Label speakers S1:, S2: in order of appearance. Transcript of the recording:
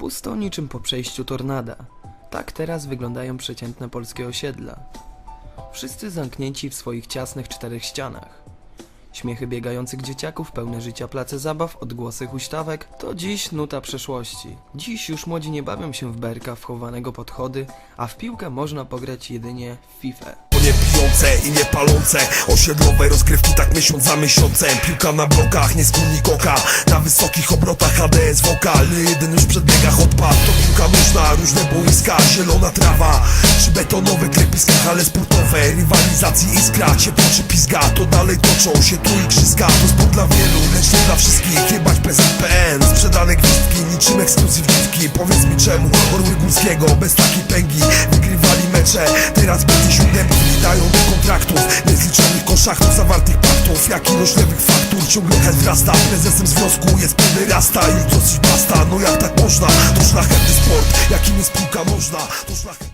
S1: Pusto niczym po przejściu tornada. Tak teraz wyglądają przeciętne polskie osiedla. Wszyscy zamknięci w swoich ciasnych czterech ścianach. Śmiechy biegających dzieciaków, pełne życia place zabaw, odgłosy huśtawek to dziś nuta przeszłości. Dziś już młodzi nie bawią się w berka wchowanego pod chody, a w piłkę można pograć jedynie w FIFA.
S2: Nie pijące i nie palące. Osiedlowe rozgrywki tak miesiąc za miesiącem. Piłka na blokach, nie skórnik oka Na wysokich obrotach HDS wokal Nie jeden już przed biegach odpadł. To piłka nóżna, różne boiska Zielona trawa, czy betonowe klepiska Ale sportowe, rywalizacji iskra Cię toczy pizga, to dalej toczą się tu igrzyska. To sport dla wielu, lecz nie dla wszystkich. Jebać PZPN, sprzedane gwizdki Niczym ekskluzywniówki Powiedz mi czemu Orły Górskiego bez takiej pęgi? Wygrywali teraz będzie siódemki Dają do kontraktów, niezliczonych koszachtów Zawartych paktów, jak ilość lewych faktur Ciągle wzrasta, prezesem związku jest pederasta I dosyć basta, no jak tak można? To szlachetny sport, jakim jest piłka nożna To szlachetny